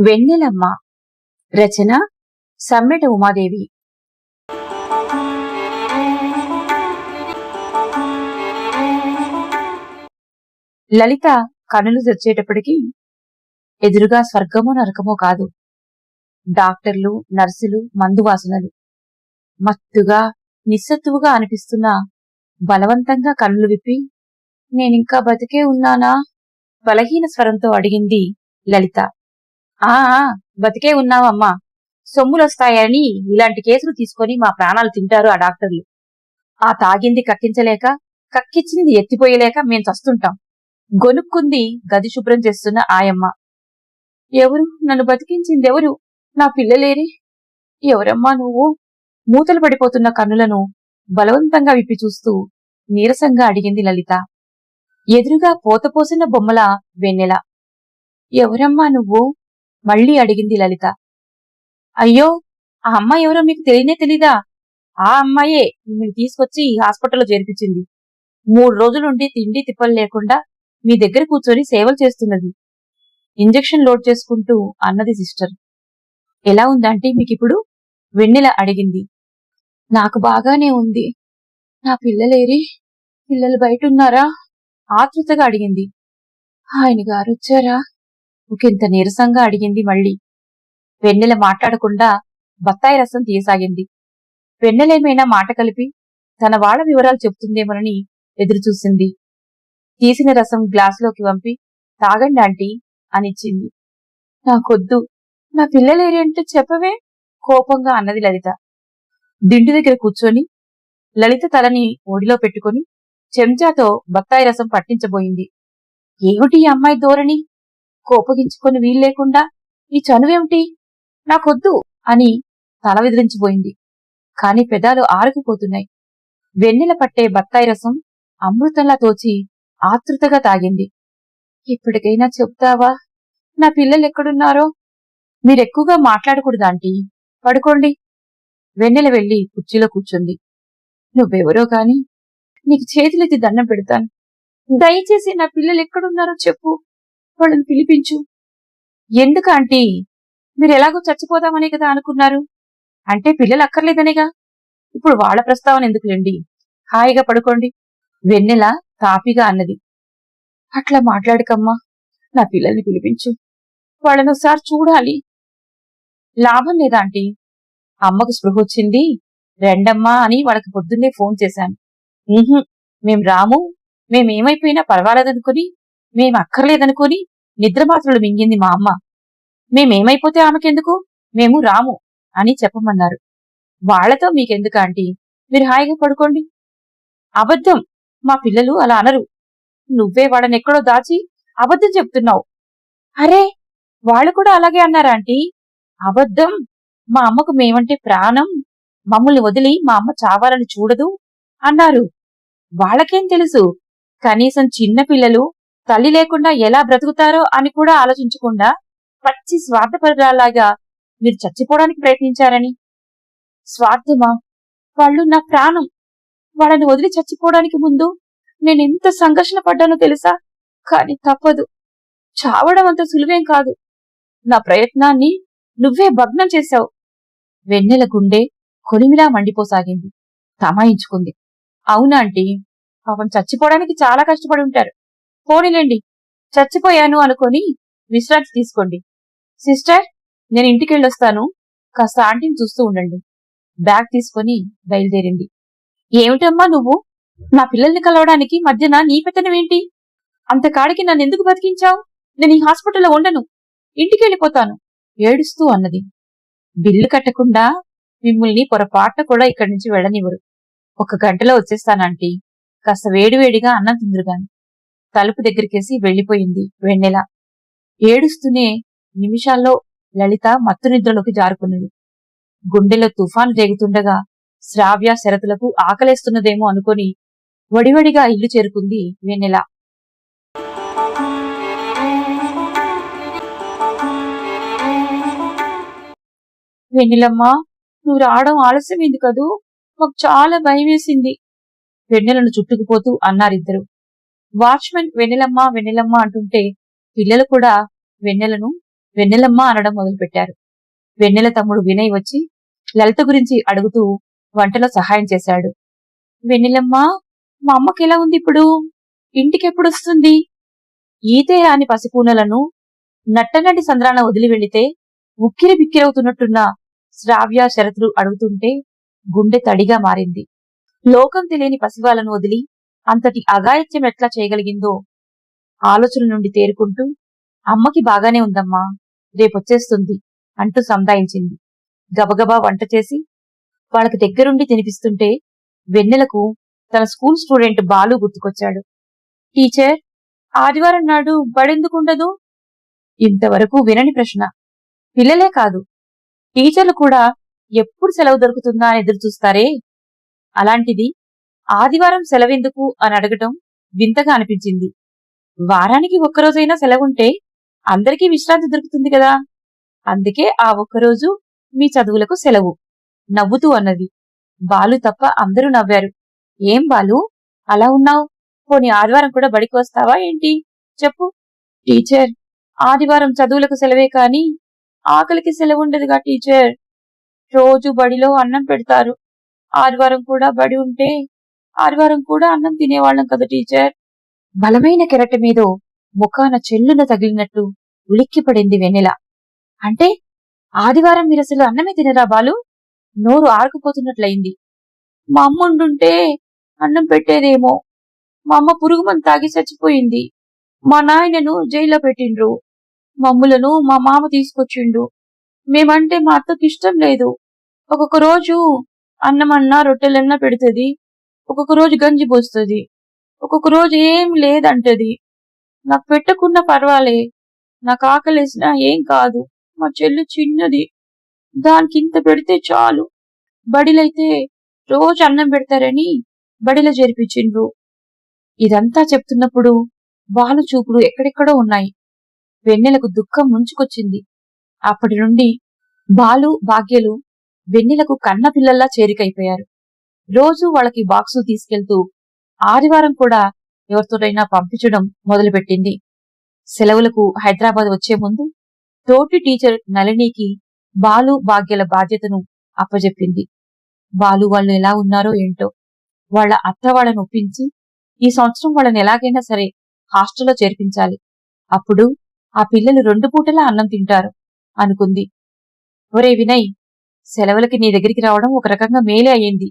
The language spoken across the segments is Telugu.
వెన్నెలమ్మ. రచన సమ్మెట ఉమాదేవి. లలిత కనులు తెరిచేటప్పటికి ఎదురుగా స్వర్గమో నరకమో కాదు. డాక్టర్లు నర్సులు మందువాసనలు మత్తుగా నిస్సత్తువుగా అనిపిస్తున్న బలవంతంగా కన్నులు విప్పి నేనింకా బతికే ఉన్నానా? బలహీన స్వరంతో అడిగింది లలిత. ఆ బతికే ఉన్నావమ్మా. సొమ్ములొస్తాయని ఇలాంటి కేసులు తీసుకొని మా ప్రాణాలు తింటారు ఆ డాక్టర్లు. ఆ తాగింది కక్కించలేక కక్కించింది ఎత్తిపోయలేక మేం చస్తుంటాం. గొనుక్కుంది గది శుభ్రం చేస్తున్న ఆయమ్మ. ఎవరు? నన్ను బతికించిందెవరు? నా పిల్లలేరే. ఎవరమ్మా నువ్వు? మూతలు పడిపోతున్న కన్నులను బలవంతంగా విప్పి చూస్తూ నీరసంగా అడిగింది లలిత. ఎదురుగా పోతపోసిన బొమ్మల వెన్నెల. ఎవరమ్మా నువ్వు? మళ్ళీ అడిగింది లలిత. అయ్యో ఆ అమ్మాయి ఎవరో మీకు తెలియనే తెలీదా? ఆ అమ్మాయే మిమ్మల్ని తీసుకొచ్చి ఈ హాస్పిటల్లో చేర్పించింది. మూడు రోజులుండి తిండి తిప్పలు లేకుండా మీ దగ్గర కూర్చొని సేవలు చేస్తున్నది. ఇంజెక్షన్ లోడ్ చేసుకుంటూ అన్నది సిస్టర్. ఎలా ఉందంటే మీకిప్పుడు? వెన్నెల అడిగింది. నాకు బాగానే ఉంది. నా పిల్లలేరి? పిల్లలు బయట ఉన్నారా? ఆతృతగా అడిగింది. ఆయన గారు వచ్చారా? ఒకంత నీరసంగా అడిగింది మళ్ళీ. వెన్నెల మాట్లాడకుండా బత్తాయి రసం తీయసాగింది. వెన్నెలేమైనా మాట కలిపి తన వాళ్ళ వివరాలు చెప్తుందేమోనని ఎదురుచూసింది. తీసిన రసం గ్లాసులోకి వంపి తాగండి ఆంటీ అనిచ్చింది. నాకొద్దు. నా పిల్లలేరేంటో చెప్పవే కోపంగా అన్నది లలిత. దిండు దగ్గర కూర్చొని లలిత తలని ఒడిలో పెట్టుకుని చెంచాతో బత్తాయి రసం పట్టించబోయింది. ఏమిటి ఈ అమ్మాయి ధోరణి? కోపగించుకుని వీల్లేకుండా ఈ చనువేమిటి? నాకొద్దు అని తల విదిలించిపోయింది. కాని పెదాలు ఆరుకుపోతున్నాయి. వెన్నెల పట్టే బత్తాయి రసం అమృతంలా తోచి ఆతృతగా తాగింది. ఇప్పటికైనా చెప్తావా? నా పిల్లలు ఎక్కడున్నారో? మీరెక్కువగా మాట్లాడకూడదాంటీ పడుకోండి. వెన్నెల వెళ్ళి కుర్చీలో కూర్చుంది. నువ్వెవరో కాని నీకు చేతులెత్తి దండం పెడతాను. దయచేసి నా పిల్లలు ఎక్కడున్నారో చెప్పు. వాళ్ళని పిలిపించు. ఎందుకు ఆంటీ? మీరు ఎలాగో చచ్చిపోదామనే కదా అనుకున్నారు. అంటే పిల్లలు అక్కర్లేదనేగా. ఇప్పుడు వాళ్ళ ప్రస్తావన ఎందుకులేండి హాయిగా పడుకోండి. వెన్నెల తాపిగా అన్నది. అట్లా మాట్లాడకమ్మా. నా పిల్లల్ని పిలిపించు. వాళ్ళని ఒకసారి చూడాలి. లాభం లేదా ఆంటీ? అమ్మకు స్పృహ వచ్చింది. రెండమ్మా అని వాళ్ళకి పొద్దున్నే ఫోన్ చేశాను. మేం రాము. మేమేమైపోయినా పర్వాలేదనుకుని మేం అక్కర్లేదనుకుని నిద్రమాత్రలు మింగింది మా అమ్మ. మేమేమైపోతే ఆమెకెందుకు? మేము రాము అని చెప్పమన్నారు. వాళ్ళతో మీకెందుకు ఆంటీ? మీరు హాయిగా పడుకోండి. అబద్ధం! మా పిల్లలు అలా అనరు. నువ్వే వాళ్ళని ఎక్కడో దాచి అబద్ధం చెప్తున్నావు. అరే! వాళ్ళు కూడా అలాగే అన్నారా ఆంటీ. అబద్ధం! మా అమ్మకు మేమంటే ప్రాణం. మమ్మల్ని వదిలి మా అమ్మ చావాలని చూడదు అన్నారు. వాళ్ళకేం తెలుసు? కనీసం చిన్న పిల్లలు తల్లి లేకుండా ఎలా బ్రతుకుతారో అని కూడా ఆలోచించకుండా పచ్చి స్వార్థపరులాగా మీరు చచ్చిపోవడానికి ప్రయత్నించారని. స్వార్థమా? వాళ్ళు నా ప్రాణం. వాళ్ళని వదిలి చచ్చిపోవడానికి ముందు నేనెంత సంఘర్షణ పడ్డానో తెలుసా? కాని తప్పదు. చావడం అంత సులువేం కాదు. నా ప్రయత్నాన్ని నువ్వే భగ్నం చేశావు. వెన్నెల గుండె కొలిమిలా మండిపోసాగింది. తమాయించుకుంది. అవునా అంటే పాపం చచ్చిపోవడానికి చాలా కష్టపడి ఉంటారు. పోనీలేండి చచ్చిపోయాను అనుకొని విశ్రాంతి తీసుకోండి. సిస్టర్ నేను ఇంటికి వెళ్ళొస్తాను కాస్త ఆంటీని చూస్తూ ఉండండి. బ్యాగ్ తీసుకొని బయలుదేరింది. ఏమిటమ్మా నువ్వు? నా పిల్లల్ని కలవడానికి మధ్యన నీ పెత్తనమేంటి అంతకాడికి నన్ను ఎందుకు బతికించావు? నేను ఈ హాస్పిటల్లో ఉండను. ఇంటికి వెళ్ళిపోతాను ఏడుస్తూ అన్నది. బిల్లు కట్టకుండా మిమ్మల్ని పొరపాటున కూడా ఇక్కడి నుంచి వెళ్ళనివ్వరు. ఒక గంటలో వచ్చేస్తానంటీ కాస్త వేడివేడిగా అన్నం తిందురుగాని. తలుపు దగ్గరికేసి వెళ్ళిపోయింది వెన్నెల. ఏడుస్తూనే నిమిషాల్లో లలిత మత్తు నిద్రలోకి జారుకున్నది. గుండెలో తుఫాను రేగుతుండగా శ్రావ్య శరతులకు ఆకలేస్తున్నదేమో అనుకొని వడివడిగా ఇల్లు చేరుకుంది వెన్నెల. వెన్నెలమ్మా నువ్వు రావడం ఆలస్యమైంది కదూ? మాకు చాలా భయం వేసింది వెన్నెలను చుట్టుకుపోతూ అన్నారిద్దరు. వాచ్మెన్ వెన్నెలమ్మ వెన్నెలమ్మ అంటుంటే పిల్లలు కూడా వెన్నెలను వెన్నెలమ్మ అనడం మొదలుపెట్టారు. వెన్నెల తమ్ముడు వినయ్ వచ్చి లలిత గురించి అడుగుతూ వంటలో సహాయం చేశాడు. వెన్నెలమ్మ మా అమ్మకి ఎలా ఉంది ఇప్పుడు? ఇంటికెప్పుడు వస్తుంది? ఈతే రాని పసిపూనలను నట్టనటి సంద్రాన వదిలి వెళితే ఉక్కిరి బిక్కిరవుతున్నట్టున్న శ్రావ్య శరతులు అడుగుతుంటే గుండె తడిగా మారింది. లోకం తెలియని పసివాలను వదిలి అంతటి అగాయత్యం ఎట్లా చేయగలిగిందో ఆలోచన నుండి తేరుకుంటూ అమ్మకి బాగానే ఉందమ్మా రేపొచ్చేస్తుంది అంటూ సంధాయించింది. గబగబా వంట చేసి వాళ్ళకి దగ్గరుండి తినిపిస్తుంటే వెన్నెలకు తన స్కూల్ స్టూడెంట్ బాలు గుర్తుకొచ్చాడు. టీచర్ ఆదివారం నాడు బడెందుకుండదు ఇంతవరకు వినని ప్రశ్న. పిల్లలే కాదు టీచర్లు కూడా ఎప్పుడు సెలవు దొరుకుతుందా అని ఎదురుచూస్తారే? అలాంటిది ఆదివారం సెలవెందుకు అని అడగటం వింతగా అనిపించింది. వారానికి ఒక్కరోజైనా సెలవుంటే అందరికీ విశ్రాంతి దొరుకుతుంది కదా? అందుకే ఆ ఒక్కరోజు మీ చదువులకు సెలవు. నవ్వుతూ అన్నది. బాలు తప్ప అందరూ నవ్వారు. ఏం బాలు? అలా ఉన్నావు? పోనీ ఆదివారం కూడా బడికి వస్తావా ఏంటి? చెప్పు. టీచర్ ఆదివారం చదువులకు సెలవే కాని ఆకలికి సెలవు ఉండదుగా టీచర్. రోజు బడిలో అన్నం పెడతారు. ఆదివారం కూడా బడి ఉంటే ఆదివారం కూడా అన్నం తినేవాళ్ళం కదా టీచర్. బలమైన కెరట మీద ముఖాన చెల్లున తగిలినట్టు ఉలిక్కిపడింది వెన్నెల. అంటే ఆదివారం మీరు అసలు అన్నమే తినరా బాలు? నోరు ఆరుకుపోతున్నట్లయింది. మా అమ్మ ఉండుంటే అన్నం పెట్టేదేమో. మా అమ్మ పురుగు మందు తాగి చచ్చిపోయింది. మా నాయనను జైల్లో పెట్టిండ్రు. మమ్ములను మా మామ తీసుకొచ్చిండు. మేమంటే మా అత్తకి ఇష్టం లేదు. ఒక్కొక్క రోజు అన్నమన్నా రొట్టెలన్నా పెడుతుంది. ఒక్కొక్క రోజు గంజి పోస్తుంది. ఒక్కొక్క రోజు ఏం లేదంటది. నాకు పెట్టకున్నా పర్వాలే. నాకు ఆకలేసినా ఏం కాదు. మా చెల్లి చిన్నది. దానికి ఇంత పెడితే చాలు. బడిలైతే రోజు అన్నం పెడతారని బడిలో జరిపించిండ్రు. ఇదంతా చెప్తున్నప్పుడు బాలు చూపులు ఎక్కడెక్కడో ఉన్నాయి. వెన్నెలకు దుఃఖం ముంచుకొచ్చింది. అప్పటి నుండి బాలు భాగ్యలు వెన్నెలకు కన్న పిల్లల్లా చేరికైపోయారు. రోజు వాళ్ళకి బాక్సు తీసుకెళ్తూ ఆదివారం కూడా ఎవరితోనైనా పంపించడం మొదలుపెట్టింది. సెలవులకు హైదరాబాద్ వచ్చే ముందు తోటి టీచర్ నళినికి బాలు భాగ్యల బాధ్యతను అప్పజెప్పింది. బాలు వాళ్ళు ఎలా ఉన్నారో ఏంటో వాళ్ళ అత్త వాళ్ళను ఒప్పించి ఈ సంవత్సరం వాళ్ళని ఎలాగైనా సరే హాస్టల్లో చేర్పించాలి. అప్పుడు ఆ పిల్లలు రెండు పూటలా అన్నం తింటారు అనుకుంది. ఒరే వినయ్ సెలవులకి నీ దగ్గరికి రావడం ఒక రకంగా మేలే అయ్యింది.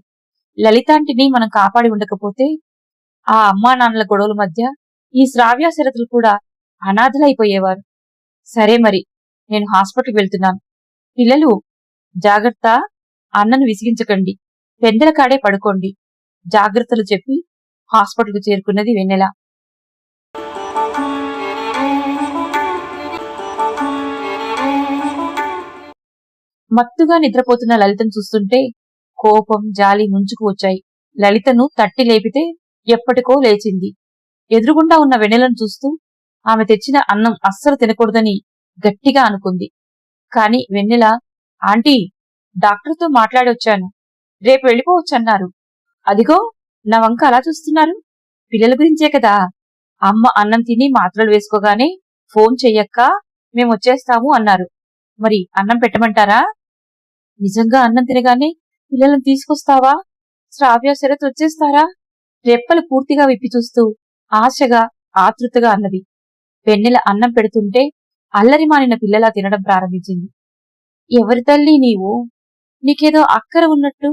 లలితాంటిని మనం కాపాడి ఉండకపోతే ఆ అమ్మా నాన్నల గొడవల మధ్య ఈ శ్రావ్యాశరథులు కూడా అనాథలైపోయేవారు. సరే మరి నేను హాస్పిటల్కి వెళ్తున్నాను. పిల్లలు జాగ్రత్త అన్నను విసిగించకండి. పెందల కాడే పడుకోండి. జాగ్రత్తలు చెప్పి హాస్పిటల్కు చేరుకున్నది వెన్నెల. మత్తుగా నిద్రపోతున్న లలితను చూస్తుంటే కోపం జాలి ముంచుకు వచ్చాయి. లలితను తట్టి లేపితే ఎప్పటికో లేచింది. ఎదురుగుండా ఉన్న వెన్నెలను చూస్తూ ఆమె తెచ్చిన అన్నం అస్సలు తినకూడదని గట్టిగా అనుకుంది. కాని వెన్నెల ఆంటీ డాక్టర్తో మాట్లాడొచ్చాను. రేపు వెళ్ళిపోవచ్చన్నారు. అదిగో నా వంక అలా చూస్తున్నారు. పిల్లల గురించే కదా. అమ్మ అన్నం తిని మాత్రలు వేసుకోగానే ఫోన్ చెయ్యక్క మేము వచ్చేస్తాము అన్నారు. మరి అన్నం పెట్టమంటారా? నిజంగా అన్నం తినగానే పిల్లలను తీసుకొస్తావా? శ్రావ్య శరత్ వచ్చేస్తారా? రెప్పలు పూర్తిగా విప్పి చూస్తూ ఆశగా ఆతృతగా అన్నది. వెన్నెల అన్నం పెడుతుంటే అల్లరి మానిన పిల్లలా తినడం ప్రారంభించింది. ఎవరి తల్లి నీవు? నీకేదో అక్కర ఉన్నట్టు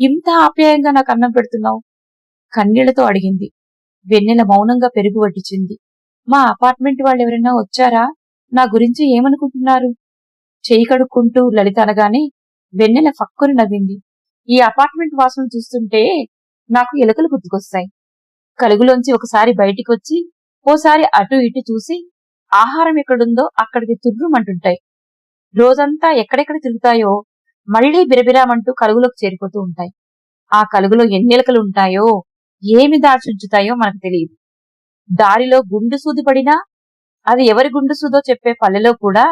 ఇంత ఆప్యాయంగా నాకు అన్నం పెడుతున్నావు? కన్నీళ్ళతో అడిగింది. వెన్నెల మౌనంగా పెరుగు వడ్డించింది. మా అపార్ట్మెంట్ వాళ్ళు ఎవరైనా వచ్చారా? నా గురించి ఏమనుకుంటున్నారు? చేయి కడుక్కుంటూ లలిత అనగానే వెన్నెల ఫక్కుని నవ్వింది. ఈ అపార్ట్మెంట్ వాసన చూస్తుంటే నాకు ఎలుకలు గుర్తుకొస్తాయి కలుగులోంచి ఒకసారి బయటికి వచ్చి ఓసారి అటు ఇటు చూసి ఆహారం ఎక్కడుందో అక్కడికి తుర్రుమంటుంటాయి. రోజంతా ఎక్కడెక్కడ తిరుగుతాయో మళ్ళీ బిరబిరామంటూ కలుగులోకి చేరిపోతూ ఉంటాయి. ఆ కలుగులో ఎన్ని ఎలుకలు ఉంటాయో ఏమి దాచుంచుతాయో మనకు తెలియదు. దారిలో గుండు సూది పడినా అది ఎవరి గుండు సూదో చెప్పే పల్లెలో కూడా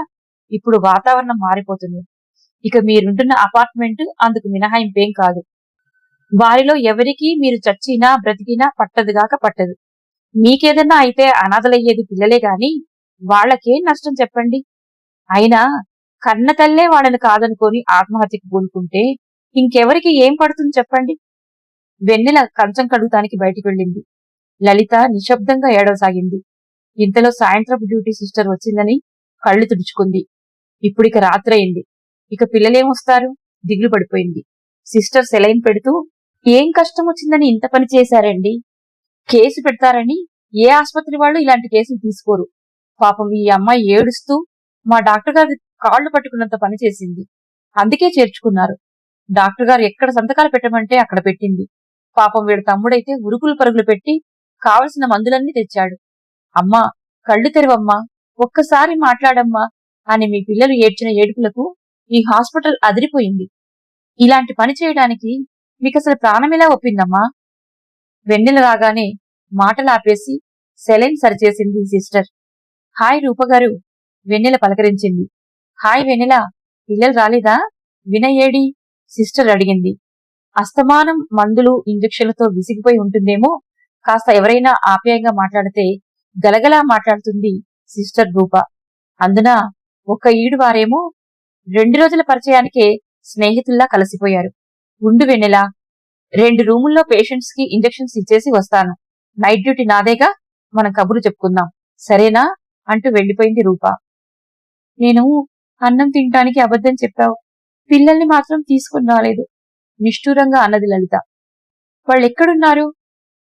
ఇప్పుడు వాతావరణం మారిపోతుంది. ఇక మీరుంటున్న అపార్ట్మెంట్ అందుకు మినహాయింపేం కాదు. వారిలో ఎవరికీ మీరు చచ్చినా బ్రతికినా పట్టదుగాక పట్టదు. మీకేదన్నా అయితే అనాథలయ్యేది పిల్లలే గాని వాళ్ళకేం నష్టం చెప్పండి. అయినా కన్న తల్లే వాళ్ళని కాదనుకొని ఆత్మహత్యకు పూనుకుంటే ఇంకెవరికి ఏం పడుతుంది చెప్పండి. వెన్నెల కంచం కడుగుతానికి బయటికి వెళ్ళింది. లలిత నిశ్శబ్దంగా ఏడవసాగింది. ఇంతలో సాయంత్రపు డ్యూటీ సిస్టర్ వచ్చిందని కళ్ళు తుడుచుకుంది. ఇప్పుడిక రాత్రయింది. ఇక పిల్లలేమొస్తారు దిగులు పడిపోయింది. సిస్టర్ సెలైన్ పెడుతూ ఏం కష్టం వచ్చిందని ఇంత పని చేశారండి? కేసు పెడతారని ఏ ఆసుపత్రి వాళ్ళు ఇలాంటి కేసులు తీసుకోరు. పాపం ఈ అమ్మాయి ఏడుస్తూ మా డాక్టర్ గారి కాళ్ళు పట్టుకున్నంత పని చేసింది. అందుకే చేర్చుకున్నారు. డాక్టర్ గారు ఎక్కడ సంతకాలు పెట్టమంటే అక్కడ పెట్టింది. పాపం వీడి తమ్ముడైతే ఉరుకులు పరుగులు పెట్టి కావలసిన మందులన్నీ తెచ్చాడు. అమ్మా కళ్ళు తెరవమ్మా ఒక్కసారి మాట్లాడమ్మా అని మీ పిల్లలు ఏడ్చిన ఏడుపులకు ఈ హాస్పిటల్ అదిరిపోయింది. ఇలాంటి పని చేయడానికి మీకసలు ప్రాణమిలా ఒప్పిందమ్మా? వెన్నెల రాగానే మాటలాపేసి సెలైన్ సరిచేసింది సిస్టర్. హాయ్ రూపగారు వెన్నెల పలకరించింది. హాయ్ వెన్నెల పిల్లలు రాలేదా? వినయేడి సిస్టర్ అడిగింది. అస్తమానం మందులు ఇంజక్షన్లతో విసిగిపోయి ఉంటుందేమో? కాస్త ఎవరైనా ఆప్యాయంగా మాట్లాడితే గలగలా మాట్లాడుతుంది సిస్టర్ రూప. అందున ఒక్క ఈడు వారేమో రెండు రోజుల పరిచయానికే స్నేహితుల్లా కలిసిపోయారు. ఉండు వెన్నెలా రెండు రూముల్లో పేషెంట్స్కి ఇంజెక్షన్స్ ఇచ్చేసి వస్తాను. నైట్ డ్యూటీ నాదేగా మనం కబురు చెప్పుకుందాం. సరేనా? అంటూ వెళ్ళిపోయింది రూప. నేను అన్నం తినటానికి అబద్ధం చెప్పావు. పిల్లల్ని మాత్రం తీసుకుని రాలేదు. నిష్ఠూరంగా అన్నది లలిత. వాళ్ళెక్కడున్నారు?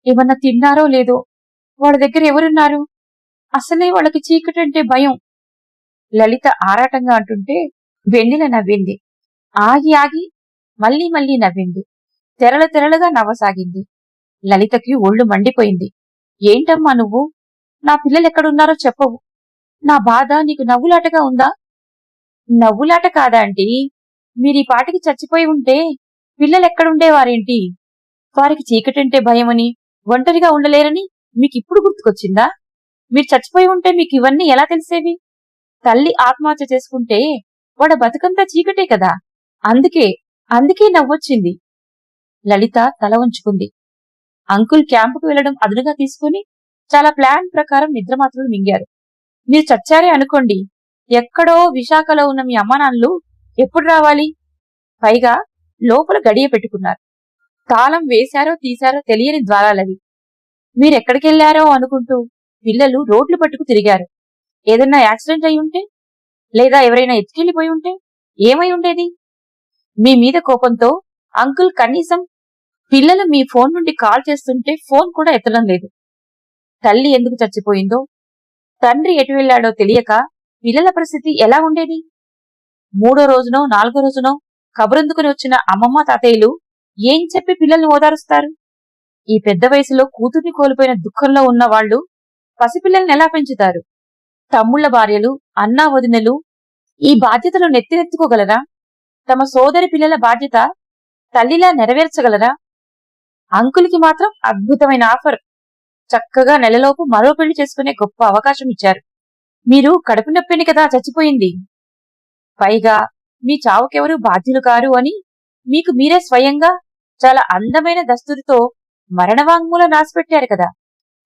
ఏమన్నా తిన్నారో లేదో? వాళ్ళ దగ్గర ఎవరున్నారు? అసలే వాళ్ళకి చీకటంటే భయం. లలిత ఆరాటంగా అంటుంటే వెన్నెల నవ్వింది. ఆగి ఆగి మళ్ళీ మళ్ళీ నవ్వింది. తెరల తెరలుగా నవ్వసాగింది. లలితకి ఒళ్ళు మండిపోయింది. ఏంటమ్మా నువ్వు? నా పిల్లలు ఎక్కడున్నారో చెప్పవు. నా బాధ నీకు నవ్వులాటగా ఉందా? నవ్వులాట కాదా అంటీ మీరీ పాటికి చచ్చిపోయి ఉంటే పిల్లలెక్కడుండేవారేంటి? వారికి చీకటంటే భయమని ఒంటరిగా ఉండలేరని మీకు ఇప్పుడు గుర్తుకొచ్చిందా? మీరు చచ్చిపోయి ఉంటే మీకు ఇవన్నీ ఎలా తెలిసేవి? తల్లి ఆత్మహత్య చేసుకుంటే వాడ బతుకంతా చీకటే కదా. అందుకే అందుకే నవ్వొచ్చింది. లలిత తల ఉంచుకుంది అంకుల్ క్యాంపుకు వెళ్ళడం అదునుగా తీసుకుని చాలా ప్లాన్ ప్రకారం నిద్రమాత్రలు మింగారు. మీరు చచ్చారే అనుకోండి. ఎక్కడో విశాఖలో ఉన్న మీ అమ్మానాన్నలు ఎప్పుడు రావాలి? పైగా లోపల గడియ పెట్టుకున్నారు. తాళం వేశారో తీశారో తెలియని ద్వారాలవి మీరెక్కడికెళ్ళారో అనుకుంటూ పిల్లలు రోడ్లు పట్టుకు తిరిగారు. ఏదన్నా యాక్సిడెంట్ అయి ఉంటే లేదా ఎవరైనా ఎత్తుకెళ్ళిపోయి ఉంటే ఏమై ఉండేది? మీ మీద కోపంతో అంకుల్ కనీసం పిల్లలు మీ ఫోన్ నుండి కాల్ చేస్తుంటే ఫోన్ కూడా ఎత్తడం లేదు. తల్లి ఎందుకు చచ్చిపోయిందో తండ్రి ఎటు వెళ్ళాడో తెలియక పిల్లల పరిస్థితి ఎలా ఉండేది? మూడో రోజునో నాలుగో రోజునో కబురందుకుని వచ్చిన అమ్మమ్మ తాతయ్యలు ఏం చెప్పి పిల్లల్ని ఓదారుస్తారు? ఈ పెద్ద వయసులో కూతుర్ని కోల్పోయిన దుఃఖంలో ఉన్న వాళ్ళు పసిపిల్లల్ని ఎలా పెంచుతారు? తమ్ముళ్ళ భార్యలు అన్నా వదినలు ఈ బాధ్యతలు నెత్తినెత్తుకోగలరా? తమ సోదరి పిల్లల బాధ్యత తల్లిలా నెరవేర్చగలరా? అంకుల్కి మాత్రం అద్భుతమైన ఆఫర్. చక్కగా నెలలోపు మరో పెళ్ళి చేసుకునే గొప్ప అవకాశం ఇచ్చారు. మీరు కడుపు నొప్పిని కదా చచ్చిపోయింది. పైగా మీ చావుకెవరూ బాధ్యులు కారు అని మీకు మీరే స్వయంగా చాలా అందమైన దస్తురితో మరణవాంగ్మూల నాసిపెట్టారు కదా.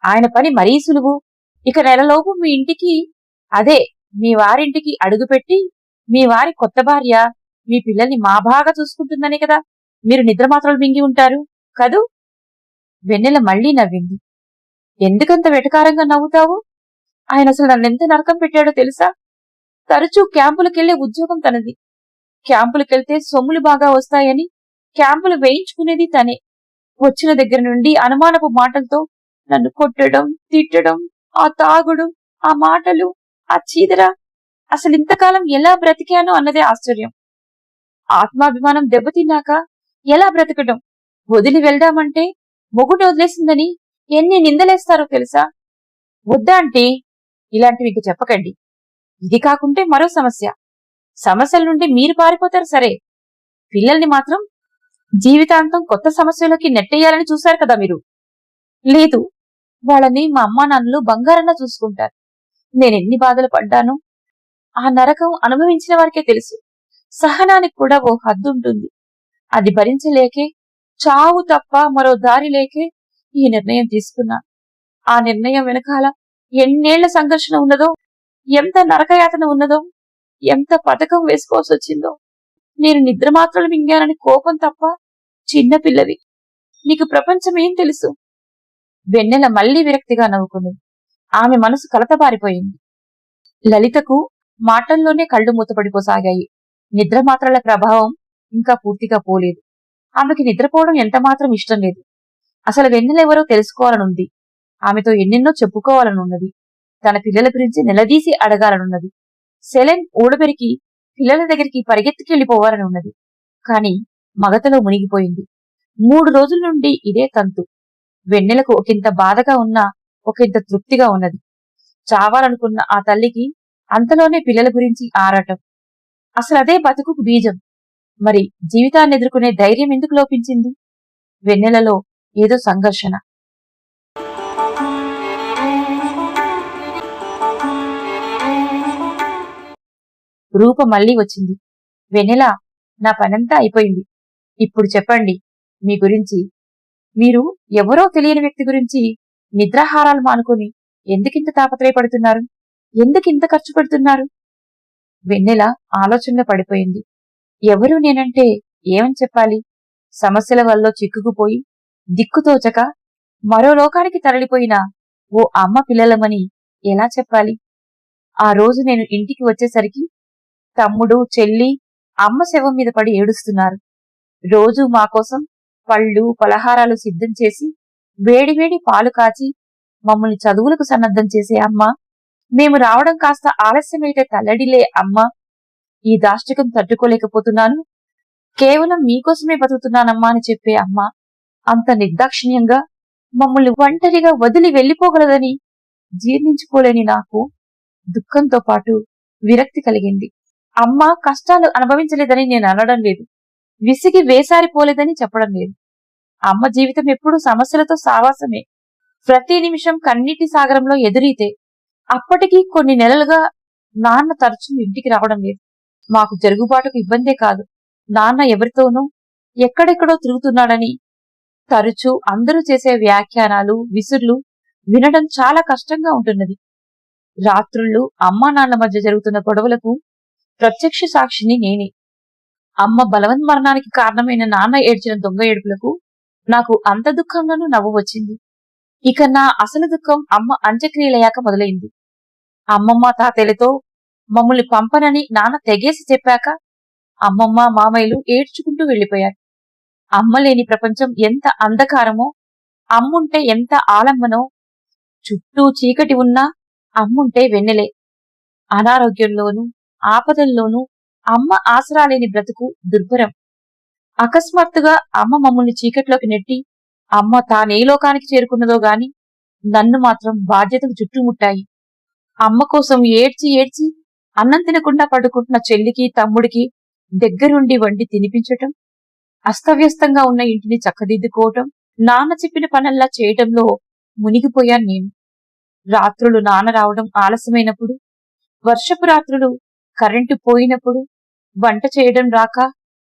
ఆయన పని మరీ సులువు. ఇక నెలలోపు మీ ఇంటికి అదే మీ వారింటికి అడుగుపెట్టి మీ వారి కొత్త భార్య మీ పిల్లల్ని మా బాగా చూసుకుంటుందనే కదా? మీరు నిద్రమాత్రలు మింగి ఉంటారు కదూ? వెన్నెల మళ్ళీ నవ్వింది. ఎందుకంత వెటకారంగా నవ్వుతావు? ఆయన అసలు నన్నెంత నరకం పెట్టాడో తెలుసా? తరచూ క్యాంపులకెళ్ళే ఉద్యోగం తనది. క్యాంపులకెళ్తే సొమ్ములు బాగా వస్తాయని క్యాంపులు వేయించుకునేది తనే. వచ్చిన దగ్గర నుండి అనుమానపు మాటలతో నన్ను కొట్టడం తిట్టడం ఆ తాగుడు ఆ మాటలు ఆ చీదర అసలు ఇంతకాలం ఎలా బ్రతికాను అన్నదే ఆశ్చర్యం. ఆత్మాభిమానం దెబ్బతిన్నాక ఎలా బ్రతకడం? వదిలి వెళ్దామంటే మొగుడు వదిలేసిందని ఎన్ని నిందలేస్తారో తెలుసా? వద్దా అంటే ఇలాంటివి ఇంక చెప్పకండి. ఇది కాకుంటే మరో సమస్య. సమస్యల నుండి మీరు పారిపోతారు సరే. పిల్లల్ని మాత్రం జీవితాంతం కొత్త సమస్యలకి నెట్టేయాలని చూశారు కదా మీరు. లేదు వాళ్ళని మా అమ్మా నాన్నలు బంగారంగా చూసుకుంటారు. నేనెన్ని బాధలు పడ్డాను? ఆ నరకం అనుభవించిన వారికే తెలుసు. సహనానికి కూడా ఓ హద్దుంటుంది. అది భరించలేకే చావు తప్ప మరో దారి లేకే ఈ నిర్ణయం తీసుకున్నా. ఆ నిర్ణయం వెనకాల ఎన్నేళ్ళ సంఘర్షణ ఉన్నదో ఎంత నరకయాతన ఉన్నదో ఎంత పథకం వేసుకోవాల్సి వచ్చిందో నేను నిద్ర మాత్రలు మింగానని కోపం తప్ప చిన్న పిల్లవి. నీకు ప్రపంచం ఏం తెలుసు? వెన్నెల మళ్ళీ విరక్తిగా నవ్వుకుంది. ఆమె మనసు కలతబారిపోయింది లలితకు మాటల్లోనే కళ్ళు మూతపడిపోసాగాయి. నిద్ర మాత్రల ప్రభావం ఇంకా పూర్తిగా పోలేదు. ఆమెకి నిద్రపోవడం ఎంత మాత్రం ఇష్టం లేదు. అసలు వెన్నెలెవరో తెలుసుకోవాలనుంది. ఆమెతో ఎన్నెన్నో చెప్పుకోవాలనున్నది. తన పిల్లల గురించి నిలదీసి అడగాలనున్నది. సెలెన్ ఊడబెరికి పిల్లల దగ్గరికి పరిగెత్తుకెళ్ళిపోవాలని ఉన్నది కాని మగతలో మునిగిపోయింది. మూడు రోజుల నుండి ఇదే తంతు వెన్నెలకు ఒకంత బాధగా ఉన్నా ఒకంత తృప్తిగా ఉన్నది. చావాలనుకున్న ఆ తల్లికి అంతలోనే పిల్లల గురించి ఆరాటం. అసలు అదే బతుకుకు బీజం. మరి జీవితాన్ని ఎదుర్కొనే ధైర్యం ఎందుకు లోపించింది? వెన్నెలలో ఏదో సంఘర్షణ. రూప మళ్ళీ వచ్చింది. వెన్నెల నా పనంతా అయిపోయింది. ఇప్పుడు చెప్పండి మీ గురించి. మీరు ఎవరో తెలియని వ్యక్తి గురించి నిద్రాహారాలు మానుకుని ఎందుకింత తాపత్రయపడుతున్నారు? ఎందుకింత ఖర్చు పెడుతున్నారు వెన్నెల ఆలోచనలో పడిపోయింది. ఎవరు నేనంటే ఏమని చెప్పాలి? సమస్యల వల్ల చిక్కుకుపోయి దిక్కుతోచక మరో లోకానికి తరలిపోయిన ఓ అమ్మ పిల్లలమని ఎలా చెప్పాలి? ఆ రోజు నేను ఇంటికి వచ్చేసరికి తమ్ముడు చెల్లి అమ్మ శవం మీద పడి ఏడుస్తున్నారు. రోజు మాకోసం పళ్ళు పలహారాలు సిద్ధం చేసి వేడివేడి పాలు కాచి మమ్మల్ని చదువులకు సన్నద్ధం చేసే అమ్మ. మేము రావడం కాస్త ఆలస్యమైతే తల్లడిలే అమ్మ. ఈ దాష్టికం తట్టుకోలేకపోతున్నాను. కేవలం మీకోసమే బతుకుతున్నానమ్మా అని చెప్పే అమ్మ. అంత నిర్దాక్షిణ్యంగా మమ్మల్ని ఒంటరిగా వదిలి వెళ్ళిపోగలదని జీర్ణించుకోలేని నాకు దుఃఖంతో పాటు విరక్తి కలిగింది. అమ్మ కష్టాలు అనుభవించలేదని నేను అనడం లేదు. విసిగి వేసారిపోలేదని చెప్పడం లేదు. అమ్మ జీవితం ఎప్పుడూ సమస్యలతో సావాసమే. ప్రతి నిమిషం కన్నీటి సాగరంలో ఎదురీతే అప్పటికి కొన్ని నెలలుగా నాన్న తరచు ఇంటికి రావడం లేదు. మాకు జరుగుబాటుకు ఇబ్బందే కాదు. నాన్న ఎవరితోనూ ఎక్కడెక్కడో తిరుగుతున్నాడని తరచూ అందరూ చేసే వ్యాఖ్యానాలు విసుర్లు వినడం చాలా కష్టంగా ఉంటున్నది. రాత్రుళ్ళు అమ్మా నాన్న మధ్య జరుగుతున్న గొడవలకు ప్రత్యక్ష సాక్షిని నేనే. అమ్మ బలవన్ మరణానికి కారణమైన నాన్న ఏడ్చిన దొంగ ఏడుపులకు నాకు అంత దుఃఖంగానూ నవ్వు వచ్చింది. ఇక నా అసలు దుఃఖం అమ్మ అంత్యక్రియలయ్యాక మొదలైంది. అమ్మమ్మ తాతయ్యలతో మమ్మల్ని పంపనని నాన్న తెగేసి చెప్పాక అమ్మమ్మ మామయ్యలు ఏడ్చుకుంటూ వెళ్ళిపోయారు అమ్మ లేని ప్రపంచం ఎంత అంధకారమో అమ్ముంటే ఎంత ఆలంబనో చుట్టూ చీకటి ఉన్నా అమ్ముంటే వెన్నెలే. అనారోగ్యంలోనూ ఆపదల్లోనూ అమ్మ ఆసరా లేని బ్రతుకు దుర్భరం. అకస్మాత్తుగా అమ్మ మమ్మల్ని చీకట్లోకి నెట్టి అమ్మ తానే లోకానికి చేరుకున్నదో గాని నన్ను మాత్రం బాధ్యతకు చుట్టుముట్టాయి. అమ్మ కోసం ఏడ్చి ఏడ్చి అన్నం తినకుండా పడుకుంటున్న చెల్లికి తమ్ముడికి దగ్గరుండి వండి తినిపించటం అస్తవ్యస్తంగా ఉన్న ఇంటిని చక్కదిద్దుకోవటం నాన్న చెప్పిన పనల్లా చేయటంలో మునిగిపోయాను నేను. రాత్రులు నాన్న రావడం ఆలస్యమైనప్పుడు వర్షపు రాత్రులు కరెంటు పోయినప్పుడు వంట చేయడం రాక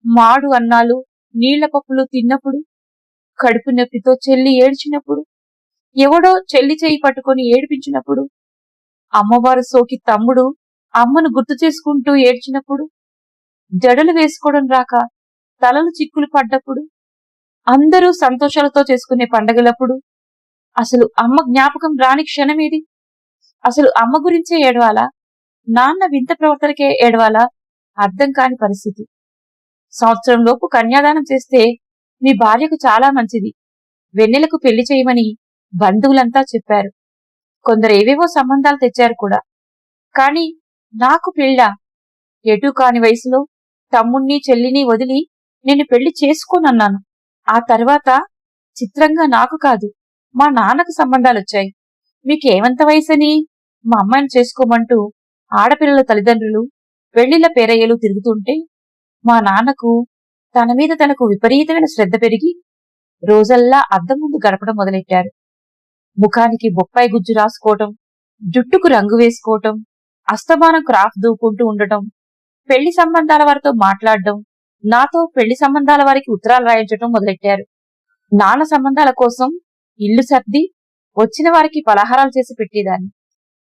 మాడు అన్నాలు నీళ్ళ పప్పులు తిన్నప్పుడు కడుపు నొప్పితో చెల్లి ఏడ్చినప్పుడు ఎవడో చెల్లి చేయి పట్టుకొని ఏడిపించినప్పుడు అమ్మవారు సోకి తమ్ముడు అమ్మను గుర్తు చేసుకుంటూ ఏడ్చినప్పుడు జడలు వేసుకోవడం రాక తలలు చిక్కులు పడ్డప్పుడు అందరూ సంతోషాలతో చేసుకునే పండగలప్పుడు అసలు అమ్మ జ్ఞాపకం రాని క్షణమేది అసలు అమ్మ గురించే ఏడవాలా? నాన్న వింత ప్రవర్తనకే ఏడవాలా? అర్థం కాని పరిస్థితి. సంవత్సరం లోపు కన్యాదానం చేస్తే మీ భార్యకు చాలా మంచిది. వెన్నెలకు పెళ్ళి చేయమని బంధువులంతా చెప్పారు. కొందరు ఏవేవో సంబంధాలు తెచ్చారు కూడా. కాని నాకు పెళ్ళ ఎటు కాని వయసులో తమ్ముణ్ణి చెల్లిని వదిలి నేను పెళ్ళి చేసుకోనన్నాను. ఆ తర్వాత చిత్రంగా నాకు కాదు మా నాన్నకు సంబంధాలొచ్చాయి మీకేమంత వయసని? మా అమ్మాయిని చేసుకోమంటూ ఆడపిల్లల తల్లిదండ్రులు పెళ్ళిళ్ళ పేరయ్యలు తిరుగుతుంటే మా నాన్నకు తన మీద తనకు విపరీతమైన శ్రద్ధ పెరిగి రోజల్లా అద్దం ముందు గడపడం మొదలెట్టారు. ముఖానికి బొప్పాయి గుజ్జు రాసుకోవటం జుట్టుకు రంగు వేసుకోవటం అస్తమానం క్రాఫ్ దూకుంటూ ఉండటం పెళ్ళి సంబంధాల వారితో మాట్లాడడం నాతో పెళ్ళి సంబంధాల వారికి ఉత్తరాలు రాయించటం మొదలెట్టారు. నాన్న సంబంధాల కోసం ఇల్లు సర్ది వచ్చిన వారికి పలహారాలు చేసి పెట్టేదాన్ని.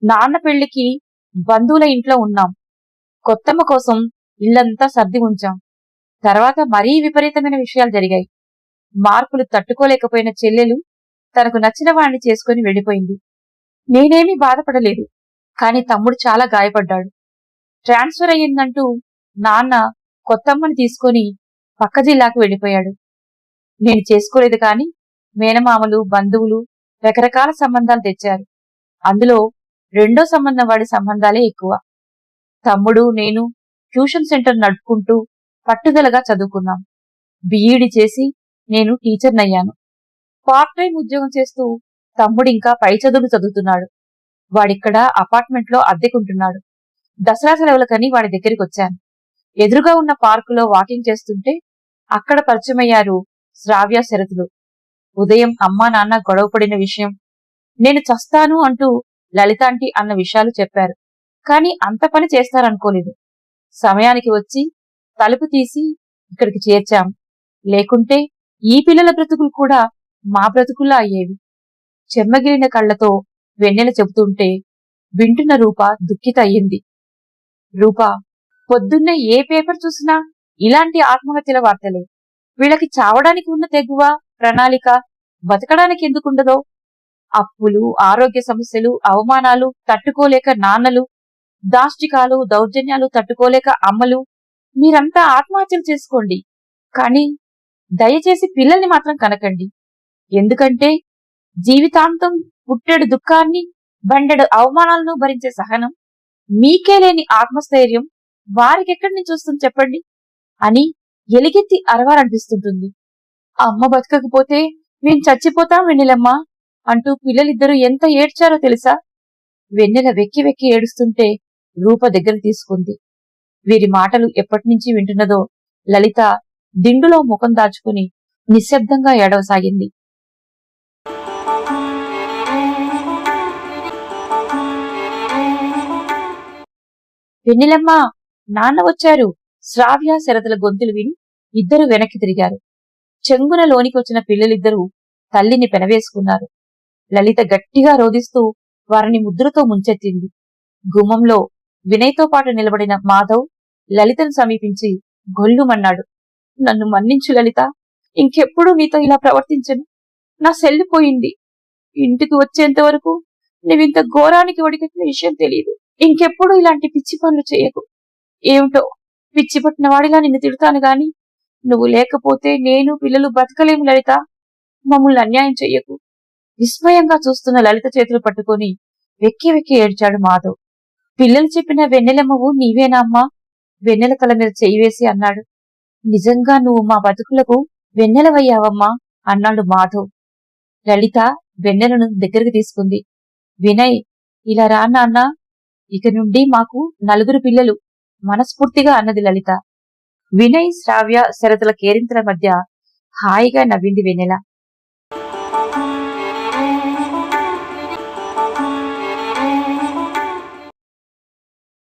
నాన్న పెళ్ళికి బంధువుల ఇంట్లో ఉన్నాం. కొత్తమ్మ కోసం ఇల్లంతా సర్ది ఉంచాం. తర్వాత మరీ విపరీతమైన విషయాలు జరిగాయి. మార్పులు తట్టుకోలేకపోయిన చెల్లెలు తనకు నచ్చిన వాణ్ణి చేసుకుని వెళ్ళిపోయింది. నేనేమీ బాధపడలేదు కాని తమ్ముడు చాలా గాయపడ్డాడు. ట్రాన్స్ఫర్ అయ్యిందంటూ నాన్న కొత్తమ్మని తీసుకుని పక్క జిల్లాకు వెళ్ళిపోయాడు. నేను చేసుకోలేదు కాని మేనమామలు బంధువులు రకరకాల సంబంధాలు తెచ్చారు. అందులో రెండో సంబంధం వాడి సంబంధాలే ఎక్కువ. తమ్ముడు నేను ట్యూషన్ సెంటర్ నడుపుకుంటూ పట్టుదలగా చదువుకున్నాం. బిఈడి చేసి నేను టీచర్నయ్యాను. పార్ట్ టైం ఉద్యోగం చేస్తూ తమ్ముడు ఇంకా పై చదువులు చదువుతున్నాడు. వాడిక్కడ అపార్ట్మెంట్లో అద్దెకుంటున్నాడు. దసరా సెలవులకని వాడి దగ్గరికి వచ్చాను ఎదురుగా ఉన్న పార్కులో వాకింగ్ చేస్తుంటే అక్కడ పరిచయమయ్యారు శ్రావ్య శరతులు. ఉదయం అమ్మా నాన్న గొడవపడిన విషయం. నేను చస్తాను అంటూ లలితాంటి అన్న విషయాలు చెప్పారు. కాని అంత పని చేస్తారనుకోలేదు. సమయానికి వచ్చి తలుపు తీసి ఇక్కడికి చేర్చాం. లేకుంటే ఈ పిల్లల బ్రతుకులు కూడా మా బ్రతుకుల్లా అయ్యేవి. చెమ్మగిలిన కళ్ళతో వెన్నెల చెబుతుంటే వింటున్న రూప దుఃఖిత అయ్యింది రూప పొద్దున్నే ఏ పేపర్ చూసినా ఇలాంటి ఆత్మహత్యల వార్తలే. వీళ్ళకి చావడానికి ఉన్న తెగువ ప్రణాళిక బతకడానికి ఎందుకుండదో? అప్పులు ఆరోగ్య సమస్యలు అవమానాలు తట్టుకోలేక నాన్నలు దాష్టికాలు దౌర్జన్యాలు తట్టుకోలేక అమ్మలు మీరంతా ఆత్మహత్యలు చేసుకోండి. కానీ దయచేసి పిల్లల్ని మాత్రం కనకండి. ఎందుకంటే జీవితాంతం పుట్టెడు దుఃఖాన్ని బండెడు అవమానాలను భరించే సహనం మీకే లేని ఆత్మస్థైర్యం వారికెక్కడి నుంచి వస్తుంది చెప్పండి? అని ఎలిగెత్తి అరవారనిపిస్తుంటుంది అమ్మ బతకకపోతే మేం చచ్చిపోతాం వెన్నెలమ్మా అంటూ పిల్లలిద్దరూ ఎంత ఏడ్చారో తెలుసా? వెన్నెల వెక్కి వెక్కి ఏడుస్తుంటే రూప దగ్గర తీసుకుంది. వీరి మాటలు ఎప్పటినుంచి వింటున్నదో లలిత దిండులో ముఖం దాచుకుని నిశ్శబ్దంగా ఏడవసాగింది. వెన్నెలమ్మ నాన్న వచ్చారు. శ్రావ్య శరతుల గొంతులు విని ఇద్దరు వెనక్కి తిరిగారు. చెంగున లోనికి వచ్చిన పిల్లలిద్దరూ తల్లిని పెనవేసుకున్నారు. లలిత గట్టిగా రోదిస్తూ వారిని ముద్రతో ముంచెత్తింది. గుమ్మంలో వినయ్తో పాటు నిలబడిన మాధవ్ లలితను సమీపించి గొల్లుమన్నాడు. నన్ను మన్నించు లలిత. ఇంకెప్పుడు నీతో ఇలా ప్రవర్తించను? నా సెల్లిపోయింది ఇంటికి వచ్చేంత వరకు నువ్వింత ఘోరానికి ఒడిగట్టిన విషయం తెలియదు ఇంకెప్పుడు ఇలాంటి పిచ్చి పనులు చేయకు. ఏమిటో? పిచ్చి పట్టిన వాడిలా నిన్ను తిడతాను గాని నువ్వు లేకపోతే నేను పిల్లలు బతకలేము లలిత. మమ్మల్ని అన్యాయం చెయ్యకు. విస్మయంగా చూస్తున్న లలిత చేతులు పట్టుకొని వెక్కి వెక్కి ఏడ్చాడు మాధవ్. పిల్లలు చెప్పిన వెన్నెలమ్మవు నీవేనా అమ్మా? వెన్నెల కల మీద చేయివేసి అన్నాడు. నిజంగా నువ్వు మా బతుకులకు వెన్నెలవయ్యావమ్మా? అన్నాడు మాధవ్. లలిత వెన్నెలను దగ్గరికి తీసుకుంది. వినయ్ ఇలా రా నాన్న. ఇక నుండి మాకు నలుగురు పిల్లలు మనస్ఫూర్తిగా అన్నది లలిత. వినయ్ శ్రావ్య శరతుల కేరింతల మధ్య హాయిగా నవ్వింది వెన్నెల.